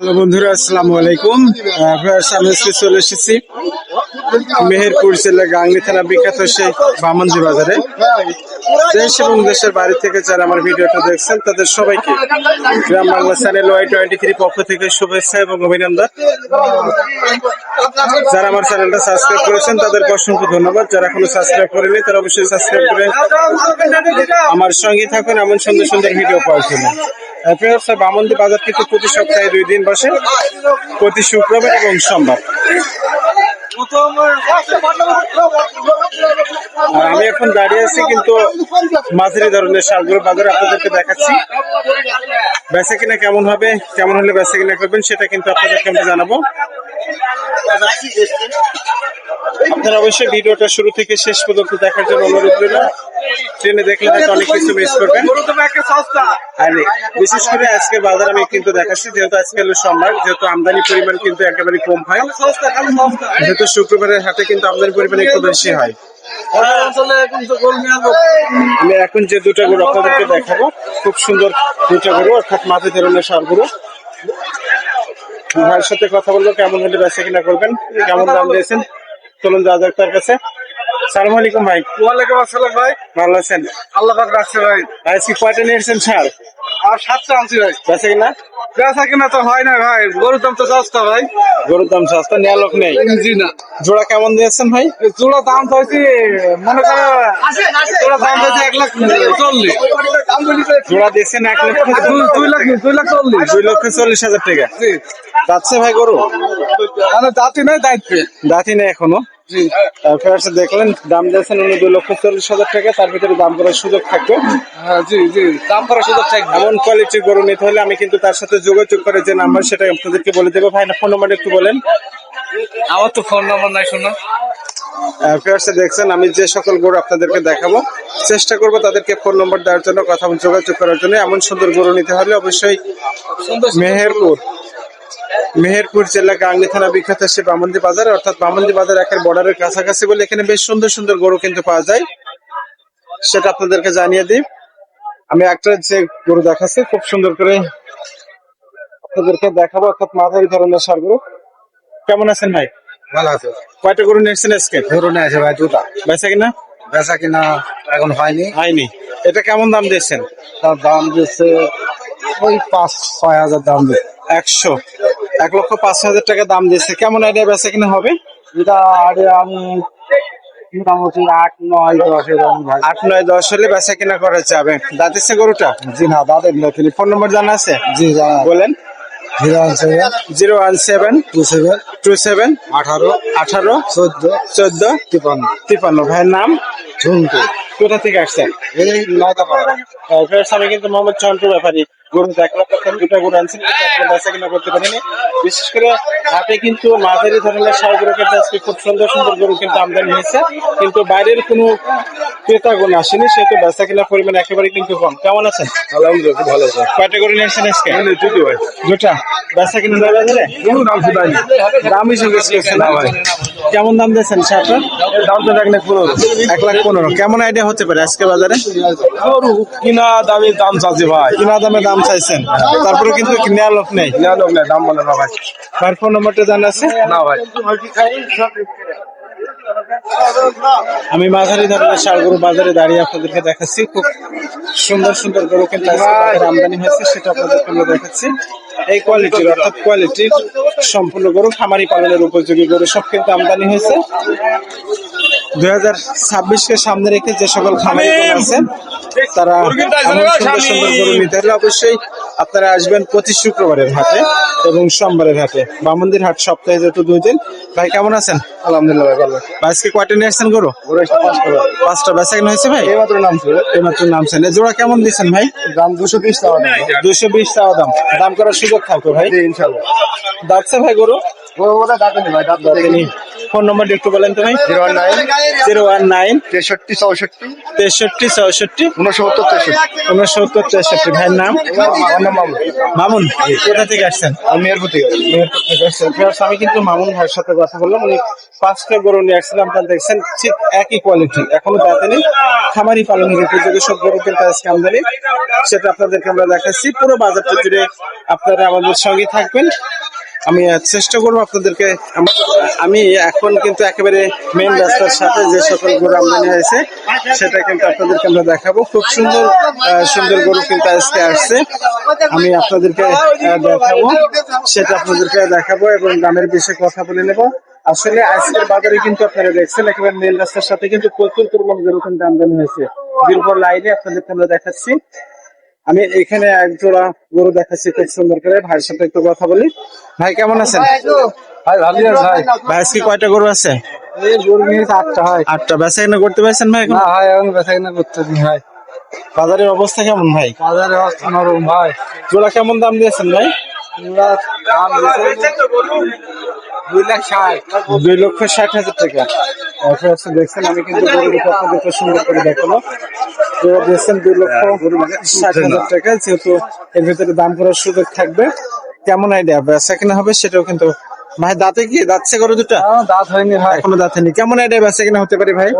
Hello বন্ধুরা, আসসালামু আলাইকুম। আমি আজকে চলে এসেছি মেহেরপুর জেলা গাংনি থানা বিখ্যাত সেই বামনজি বাজারে। দেশ এবং দেশের বাড়ি থেকে যারা আমার ভিডিওটা দেখছেন, তাদের সবাইকে Gram Bangla channel Y twenty three পক্ষ থেকে শুভেচ্ছা এবং অভিনন্দন। যারা আমার চ্যানেলটা সাবস্ক্রাইব করেছেন, তাদেরকে অসংখ্য ধন্যবাদ। যারা এখনও সাবস্ক্রাইব করেনি তারা অবশ্যই সাবস্ক্রাইব করে আমার সঙ্গে থাকুন, এমন সুন্দর সুন্দর ভিডিও পাওয়ার জন্য। ফেরত বামন্দি বাজার কিন্তু প্রতি সপ্তাহে দুই দিন বসে, প্রতি শুক্রবার এবং সোমবার। আমি এখন দাঁড়িয়ে আছি কিন্তু মাঝারি ধরনের শালগুলো বাজার আপনাদেরকে দেখাচ্ছি। বেচা কিনা কেমন হবে, কেমন হলে বেচা কিনা করবেন, সেটা কিন্তু আপনাদেরকে আমি জানাব। আপনারা অবশ্যই ভিডিওটা শুরু থেকে শেষ পর্যন্ত দেখার জন্য অনুরোধ রইল। ট্রেনে দেখলে হয়তো অনেক কিছু মিস করবেন আর বিশেষ করে আজকের বাজার আমি কিন্তু দেখাচ্ছি, যেহেতু আজকে সোমবার, যেহেতু আমদানি পরিমাণ কিন্তু একেবারে কম হয়। যেহেতু শুক্রবারের হাটে কিন্তু আমদানি পরিমাণ একটু বেশি হয়। আমি এখন যে দুটো গরু আপনাদেরকে দেখাবো, খুব সুন্দর দুটো গরু, অর্থাৎ মাঝে ধরনের সার গরু। ভাইয়ের সাথে কথা বলব, কেমন হলে বেচা কিনা করবেন, কেমন দাম দিয়েছেন, চলুন যাওয়া যাক তার কাছে। সালাম আলাইকুম ভাই। ওয়ালাইকুম আসসালাম ভাই। ভালো আছেন? আল্লাহ পাক রাখছে ভাই। আজকে কয়টা নিয়েছেন সার আর সাতটা আনছি ভাই। বেচা কিনা? বেচা কিনা তো হয় না ভাই। গরুর দাম তো সস্তা ভাই। গরুর দাম সস্তা নেওয়া লোক নেই। জি না। জোড়া কেমন দিয়েছেন ভাই? জোড়া দাম চাইছি মনে করো জোড়া দাম চাইছি এক লাখ চল্লিশ। জোড়া দিয়েছেন এক লক্ষ দুই- লাখ দুই লাখ চল্লিশ। দুই লক্ষ চল্লিশ হাজার টাকা। যাচ্ছে ভাই গরু? মানে জাতি নাই দায়িত্বে দাঁতি নেই এখনও। জি ফেরাসে দেখলেন দাম দিয়েছেন উনি দুই লক্ষ চল্লিশ হাজার টাকা তার ভিতরে দাম করার সুযোগ থাকবে। হ্যাঁ জি জি দাম করার সুযোগ থাকবে। এমন কোয়ালিটির গরু নিতে হলে আমি কিন্তু তার সাথে যোগাযোগ করে যে নাম্বার সেটা আপনাদেরকে বলে দেবো। ভাই না ফোন নাম্বার একটু বলেন। আমার তো ফোন নাম্বার নাই শোনা। ফেরাসে দেখছেন আমি যে সকল গরু আপনাদেরকে দেখাবো চেষ্টা করব তাদেরকে ফোন নম্বর দেওয়ার জন্য কথা যোগাযোগ করার জন্য। এমন সুন্দর গরু নিতে হলে অবশ্যই মেহেরপুর। মেহেরপুর জেলা গাংনি থানা বিখ্যাত সে বামন্দি বাজার অর্থাৎ বামন্দি বাজার একের বর্ডারের কাছাকাছি বলে এখানে বেশ সুন্দর সুন্দর গরু কিন্তু পাওয়া যায়। সেটা আপনাদেরকে জানিয়ে দিই। আমি একটা যে গরু দেখাচ্ছি খুব সুন্দর করে আপনাদেরকে দেখাবো অর্থাৎ মাঝারি ধরনের সার গরু। কেমন আছেন ভাই? ভালো আছে। কয়টা গরু নিয়েছেন আজকে? গরু নিয়ে আছে ভাই দুটা। বেচা কিনা? বেচা কিনা এখন হয়নি। হয়নি। এটা কেমন দাম দিয়েছেন? তার দাম দিচ্ছে ওই পাঁচ ছয় হাজার দাম দিচ্ছে একশো। এক লক্ষ পাঁচ হাজার টাকা দাম দিয়েছে। কেমন আইডিয়া বেচা কিনা হবে? এটা আমি মোটামুটি আট নয় দশ আট নয় দশ হলে বেচা কিনা করা যাবে। দাঁতিছে গরুটা? জি না দাদের তিনি। ফোন নম্বর জানা আছে? জি জানা বলেন। Zero one seven zero one seven two seven two seven আঠারো আঠারো চোদ্দ চোদ্দ তিপান্ন। ভাইয়ের নাম? ঝুমকু। কোথা থেকে আসছেন? এই নয়টা পাড়া। আমি কিন্তু মোহাম্মদ চন্টু ব্যাপারী। গরু এক লক্ষ টাকা দুটা গরু আনছেন কিন্তু আপনার বেচা কিনা করতে পারেনি। বিশেষ করে হাটে কিন্তু মাঝারি ধরনের সার গরুকে আজকে খুব সুন্দর সুন্দর গরু কিন্তু আমদানি হয়েছে। কিন্তু বাইরের কোনো ক্রেতা গুণ আসেনি সেহেতু বেচা কেনার পরিমাণ একেবারে কিন্তু কম। কেমন আছেন? আলহামদুলিল্লাহ খুব ভালো আছে। কয়টা গরু নিয়েছেন আজকে? দুটো ভাই। দুটা। বেচা কিনা যাবে কোনো দাম শুধাই জিজ্ঞেস করছেন না ভাই। কেমন দাম দিয়েছেন শার্টটা দাম তো এক লাখ পনেরো। এক লাখ পনেরো। কেমন আইডিয়া হতে পারে আজকে বাজারে? কিনা দামি দাম চাচ্ছে ভাই। কিনা দামে দাম চাইছেন? তারপরে কিন্তু নেওয়া লোক নেই। না লোক নেই দাম বলে না ভাই। তার ফোন নম্বরটা জানা আছে? না ভাই। আমি মাঝারি ধরনের গরু বাজারে দাঁড়িয়ে আপনাদেরকে দেখাচ্ছি। খুব সুন্দর সুন্দর গরু কিন্তু আমদানি হয়েছে সেটা আপনাদেরকে আমরা দেখাচ্ছি। এই কোয়ালিটির অর্থাৎ কোয়ালিটির সম্পূর্ণ গরু খামারি পালনের উপযোগী গরু সব কিন্তু আমদানি হয়েছে। দুই হাজার ছাব্বিশকে সামনে রেখে যে সকল খামারি আছেন তারা সুন্দর সুন্দর গরু নিতে হলে অবশ্যই আপনারা আসবেন প্রতি শুক্রবারের হাটে এবং সোমবারের হাটে। বামন্দির হাট সপ্তাহে যেহেতু দুই দিন। ভাই কেমন আছেন? আলহামদুলিল্লাহ ভাই ভালো। ভাই, আজকে কয়টা নিয়ে আসছেন গরু? পাঁচটা বেচা কেনা হয়েছে ভাই? এই মাত্র নাম ছিল এইমাত্র নামছেন এ জোড়া কেমন দিচ্ছেন ভাই? দাম দুশো বিশ টাকা দুইশো বিশ টাকা দাম। দাম করার সুযোগ থাকতো ভাই? ইনশাল্লাহ। দাঁতছে ভাই গরু? গরু ডাকেনি ভাই দাঁতেনি ফোন নম্বরটি একটু বলেন তো ভাই। Zero one nine zero one nine তেষট্টি চৌষট্টি তেষট্টি চৌষট্টি উনসত্তর তেষট্টি। উনসত্তর তেষট্টি। ভাইয়ের নাম? মামুন। মামুন কোথা থেকে আসছেন? আমি মেহেরপুর থেকে। আসছেন। আমি কিন্তু মামুন ভাইয়ের সাথে কথা বললাম। উনি পাঁচটা গরু নিয়ে আসছিলাম আপনারা দেখছেন ঠিক একই কোয়ালিটি এখনও নেই খামারি পালনের উপযোগী সব গরু কিন্তু আজকে আমদানি। সেটা আপনাদেরকে আমরা দেখাচ্ছি। পুরো বাজারটা জুড়ে আপনারা আমাদের সঙ্গে থাকবেন। আমি চেষ্টা করব আপনাদেরকে আম- এখন কিন্তু একেবারে মেন রাস্তার সাথে যে সকল গরু আমদানি হয়েছে, সেটা কিন্তু আপনাদেরকে আমরা দেখাবো। খুব সুন্দর সুন্দর গরু কিন্তু আজকে আসছে। আমি আপনাদেরকে দেখাবো। সেটা আপনাদেরকে দেখাবো এবং দামের বিষয়ে কথা বলে নেব। আসলে আজকের বাজারে কিন্তু আপনারা দেখছেন, একেবারে মেন রাস্তার সাথে কিন্তু প্রচুর পরিমাণ গরু কিন্তু আমদানি হয়েছে। বীরপুর লাইনে আপনাদেরকে আমরা দেখাচ্ছি। আমি এখানে এক জোড়া গরু দেখাচ্ছি খুব সুন্দর করে। ভাইয়ের সাথে একটু কথা বলি। ভাই কেমন আছেন? ভাই ভালো ভাই। ভাই আজকে কয়টা গরু আছে? আটটা হয় আটটা। বেচা কিনা করতে পারছেন ভাই না ভাই এখন বেচা কিনা করতে ভাই। বাজারের অবস্থা কেমন ভাই? বাজারে অবস্থা নরম ভাই। জোড়া কেমন দাম দিয়েছেন ভাই? দাম দুই লাখ ষাট। দুই লক্ষ ষাট হাজার টাকা। অফার আছে দেখছেন আমি কিন্তু গরু আপনাদেরকে সুন্দর করে দেখাল তো দিয়েছেন দুই লক্ষ ষাট হাজার টাকা যেহেতু এর ভিতরে দাম করার সুযোগ থাকবে। কেমন আইডিয়া বেচা কিনা হবে সেটাও কিন্তু ভাই দাঁতে কি? দাঁতছে গরু দুটা? দাঁত হয়নি ভাই। এখনও দাঁতে নেই কেমন আইডিয়া বেচা কিনা হতে পারে ভাই?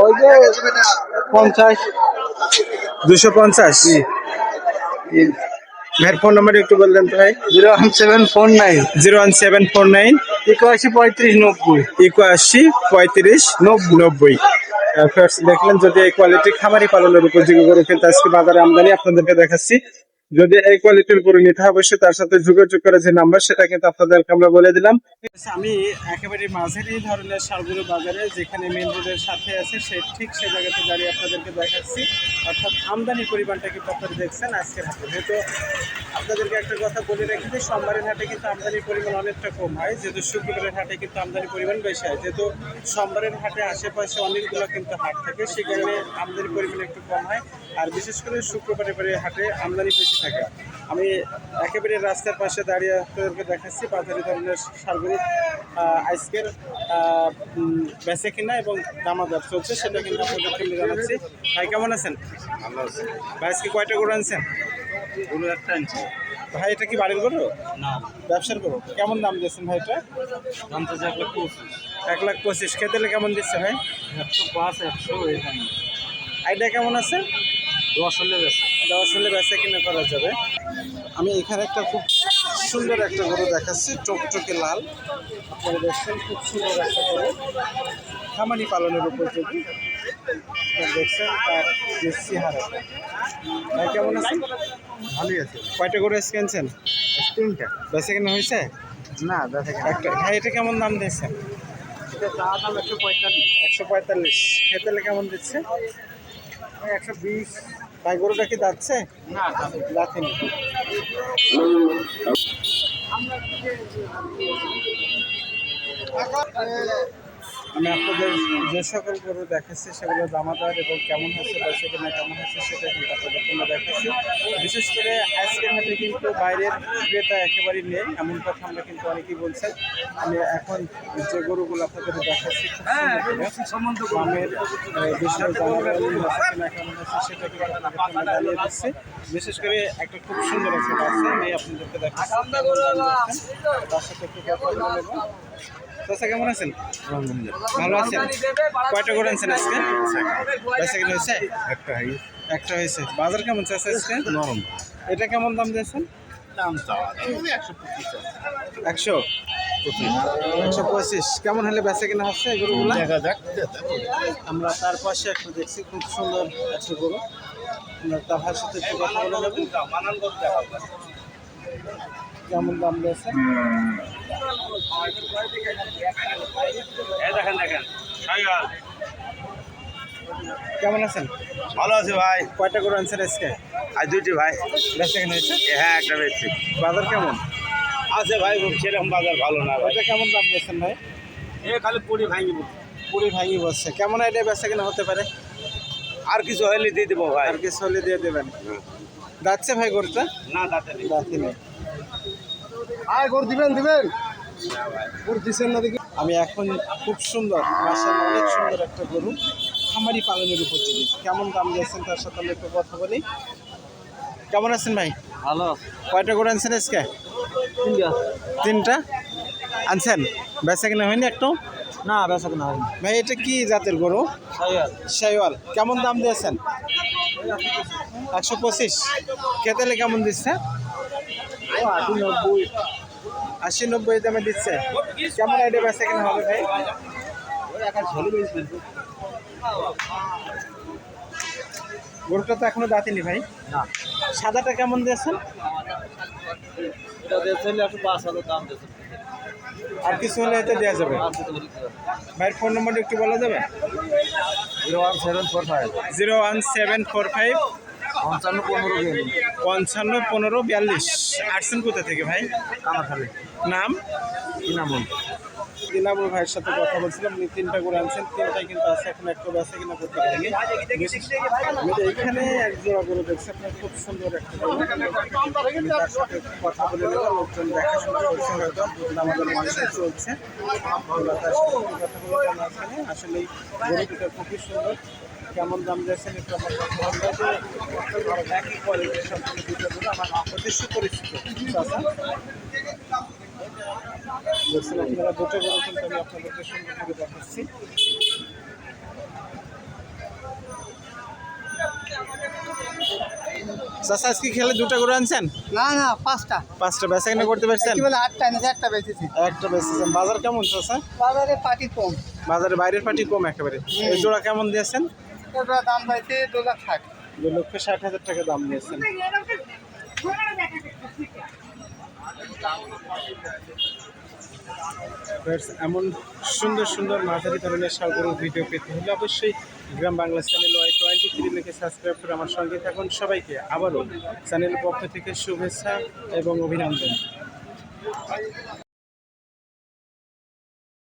পঞ্চাশ। দুশো পঞ্চাশ। ভাইয়ের ফোন নাম্বার একটু বললেন তো ভাই? Zero one seven four nine. Zero one seven four nine. একুয়াশি পঁয়ত্রিশ নব্বই। একুয়াশি পঁয়ত্রিশ নব্বই। দেখলেন যদি এই কোয়ালিটি খামারি পালনের উপযোগী করে ফেলতে আজকে বাজারে আমদানি আপনাদেরকে দেখাচ্ছি। যদি এই কোয়ালিটির গরু নিতে হয়, অবশ্যই তার সাথে যোগাযোগ করে যে নাম্বার সেটা কিন্তু আপনাদেরকে আমরা বলে দিলাম। আমি একেবারে মাঝারি ধরনের সারগুলো বাজারে, যেখানে মেন রোডের সাথে আছে, সে ঠিক সেই জায়গাতে দাঁড়িয়ে আপনাদেরকে দেখাচ্ছি। অর্থাৎ আমদানি পরিমাণটা কিন্তু আপনারা দেখছেন আজকের হাটে। যেহেতু আপনাদেরকে একটা কথা বলে রাখি যে, সোমবারের হাটে কিন্তু আমদানির পরিমাণ অনেকটা কম হয়, যেহেতু শুক্রবারের হাটে কিন্তু আমদানির পরিমাণ বেশি হয়। যেহেতু সোমবারের হাটে আশেপাশে অনেকগুলো কিন্তু হাট থাকে সে কারণে আমদানির পরিমাণ একটু কম হয়। আর বিশেষ করে শুক্রবারের পরে হাটে আমদানি বেশি থাকে। আমি একেবারে রাস্তার পাশে দাঁড়িয়ে আপনাদেরকে দেখাচ্ছি বাজারি ধরনের সারগুলো আজকের বেচে কিনা এবং দামাদার চলছে সেটা কিন্তু আপনাদেরকে আমি জানাচ্ছি। ভাই কেমন আছেন? ভালো ভাই আজকে কয়টা গরু আনছেন? গরু একটা আনছি। ভাই এটা কি বাড়ির গরু? না। ব্যবসার গরু। কেমন দাম দিয়েছেন ভাই এটা? দাম তো এক লাখ পঁচিশ। এক লাখ পঁচিশ। খেতে কেমন দিচ্ছে ভাই? একশো পাঁচ একশো এখানে। আইডিয়া কেমন আছে? দশ হলে বেশি দশ হলে বেচা কিনা করা যাবে? আমি এখানে একটা খুব সুন্দর একটা গরু দেখাচ্ছি টকটকে লাল। আপনারা দেখছেন খুব সুন্দর একটা গরু। খামারি পালনের উপযোগী দেখছেন তার চেহারা ভাই কেমন আছেন? ভালোই আছে। কয়টা গরু আজকে আনছেন? তিনটা। বেচা কিনা হয়েছে? না দেখা একটা। ভাই এটা কেমন দাম দিয়েছেন? একশো পঁয়তাল্লিশ। খেতে কেমন দিচ্ছে? একশো বিশ। ভাই গরুটা কি যাচ্ছে না লাথিনি আমি আপনাদের যে সকল গরু দেখাচ্ছি সেগুলো দামাদার এবং কেমন হচ্ছে বা সেখানে কেমন হচ্ছে সেটা কিন্তু আপনাদের আমরা দেখাচ্ছি। বিশেষ করে আজকের হাটে কিন্তু বাইরের ক্রেতা একেবারেই নেই এমন কথা আমরা কিন্তু অনেকেই বলছেন। আমি এখন যে গরুগুলো আপনাদের দেখাচ্ছি দামের বিষয়ে জানাবেন কেমন হচ্ছে সেটা কিন্তু আপনাদেরকে আমরা জানিয়ে দিচ্ছি। বিশেষ করে একটা খুব সুন্দর একটা বাচ্চা আমি আপনাদেরকে দেখাচ্ছি। তার সাথে একটু কথা বলে নেব চাচা কেমন আছেন? ভালো আছেন? কয়টা করে আনছেন আজকে? বেচা কিনা হয়েছে? একটা একটা হয়েছে। বাজার কেমন চাচ্ছে আজকে? নরম। এটা কেমন দাম দিয়েছেন? দাম একশো একশো? পঁচিশ। কেমন হলে বেচা কিনা হচ্ছে এই গরুগুলো? দেখা যাক আমরা তার পাশে একটু দেখছি খুব সুন্দর একটা গরু। আমরা তাহার সাথে একটু কথা বলে নেব। কেমন দাম দেখেন কেমন আছেন? ভালো আছে ভাই। কয়টা করে আনছেন আজকে? আজ দুইটি ভাই। বেচা কিনা হয়েছে? হ্যাঁ একটা বেশি বাজার কেমন? আছে ভাই সেরকম বাজার ভালো না ভাই। কেমন দাম দিয়েছেন ভাই? এ খালি পুরি ভাঙি পুরি ভাঙি বসছে কেমন আইডিয়া বেচা কিনা হতে পারে? আর কিছু হলে দিয়ে দেবো ভাই। আর কিছু হলে দিয়ে দেবেন। যাচ্ছে ভাই গরুটা? না দাঁতে বাতি নেই আয় গরু দিবেন দিবেন। আমি এখন খুব সুন্দর মাসাল অনেক সুন্দর একটা গরু। খামারি পালনের উপর জিনিস কেমন দাম দিয়েছেন তার সাথে আমি একটু কথা বলি। কেমন আছেন ভাই? ভালো। কয়টা গরু আনছেন আজকে? তিনটা। আনছেন? বেচা কিনা হয়নি একটু না বেসা কেনা হয়নি। ভাই এটা কি জাতের গরু? শাইওয়াল কেমন দাম দিয়েছেন? একশো পঁচিশ। কেতেলে কেমন দিচ্ছে? আশি নব্বই। দামে দিচ্ছে। কেমন আইডিয়া বেচা কিনা হবে ভাই? গরুটা তো এখনও দাঁতিনি ভাই। না। সাদাটা কেমন দিয়েছেন? এটা দিয়েছে পাঁচ হাজার আর কিছু হলে এতে দেওয়া যাবে। ভাইয়ের ফোন নম্বরটা একটু বলা যাবে zero one seven four five. Zero one seven four five. পঞ্চান্ন পনেরো পঞ্চান্ন পনেরো বিয়াল্লিশ। আসছেন কোথা থেকে ভাই? কামাখালি নাম? ইনামুল। দিনাবুল ভাইয়ের সাথে কথা বলছিলাম উনি তিনটা করে আনছেন তিনটাই কিন্তু আছে এখন একটা বেচা কিনা করতে পারেনি এখানে এক জোড়া করে দেখছি আপনার খুব সুন্দর একটা কথা বলে নেব লোকজন দেখাশোনা করছে হয়তো আমাদের মানুষ চলছে। আসলে এই খুবই সুন্দর। কেমন দাম দিয়েছেন একটু আমার। একই কোয়ালিটির সম্পূর্ণ দুটো গরু আমার চাচা দেখছেন আপনারা দুটো গরু কিন্তু আমি আপনাদেরকে সুন্দর করে দেখাচ্ছি। চাচা আজকে খেলে দুটো গরু আনছেন? না না পাঁচটা। পাঁচটা বেচা কিনা করতে পারছেন? বলে আটটা এনেছে একটা বেঁচেছি। একটা বেচেছেন। বাজার কেমন চাচা বাজারে পাটি কম। বাজারে বাইরের পাটি কম একেবারে। জোড়া কেমন দিয়েছেন? ওটা দাম দু লাখ ষাট। দু লক্ষ ষাট হাজার টাকা দাম Friends, এমন সুন্দর সুন্দর মাঝারি ধরনের সাগরের ভিডিও পেতে হলে অবশ্যই Gram Bangla channel Y twenty three লিখে সাবস্ক্রাইব করে আমার সঙ্গে থাকুন। সবাইকে আবারও চ্যানেলের পক্ষ থেকে শুভেচ্ছা এবং অভিনন্দন।